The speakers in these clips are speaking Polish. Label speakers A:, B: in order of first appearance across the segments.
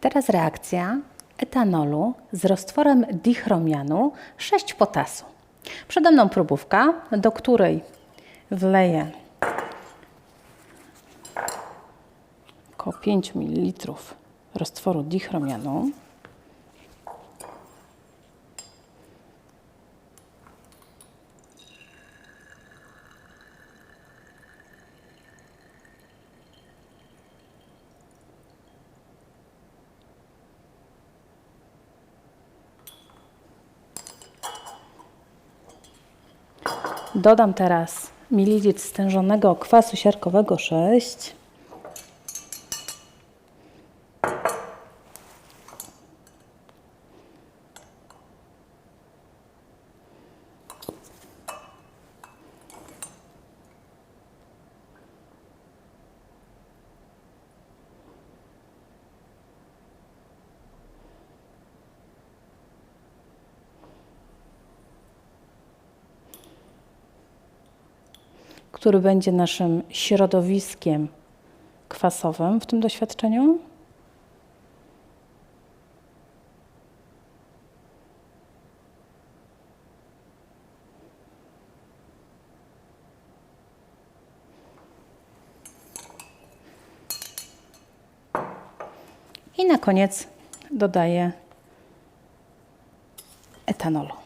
A: Teraz reakcja etanolu z roztworem dichromianu 6 potasu. Przede mną próbówka, do której wleję około 5 ml roztworu dichromianu. Dodam teraz mililitr stężonego kwasu siarkowego 6. który będzie naszym środowiskiem kwasowym w tym doświadczeniu. I na koniec dodaję etanolu.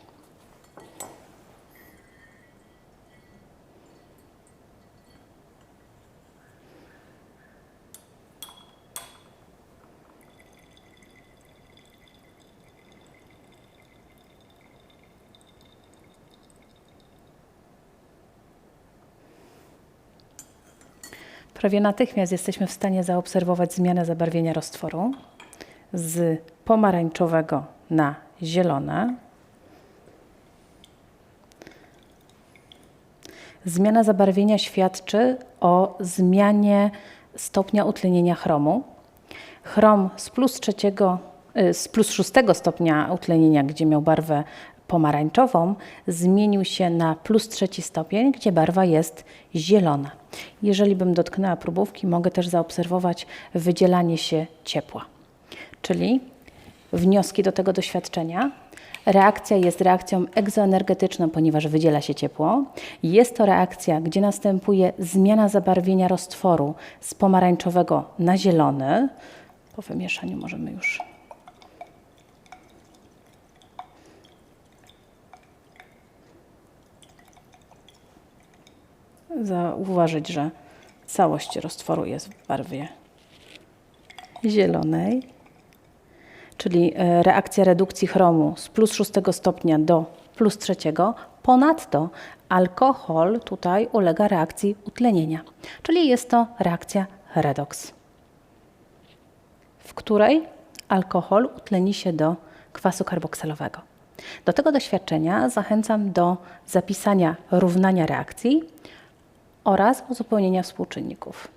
A: Prawie natychmiast jesteśmy w stanie zaobserwować zmianę zabarwienia roztworu z pomarańczowego na zielone. Zmiana zabarwienia świadczy o zmianie stopnia utlenienia chromu. Chrom z plus, trzeciego, y, z plus szóstego stopnia utlenienia, gdzie miał barwę pomarańczową, zmienił się na plus trzeci stopień, gdzie barwa jest zielona. Jeżeli bym dotknęła próbówki, mogę też zaobserwować wydzielanie się ciepła. Czyli wnioski do tego doświadczenia. Reakcja jest reakcją egzoenergetyczną, ponieważ wydziela się ciepło. Jest to reakcja, gdzie następuje zmiana zabarwienia roztworu z pomarańczowego na zielony. Po wymieszaniu możemy już zauważyć, że całość roztworu jest w barwie zielonej, czyli e, reakcja redukcji chromu z plus 6 stopnia do plus 3. Ponadto alkohol tutaj ulega reakcji utlenienia, czyli jest to reakcja redoks, w której alkohol utleni się do kwasu karboksalowego. Do tego doświadczenia zachęcam do zapisania równania reakcji oraz uzupełnienia współczynników.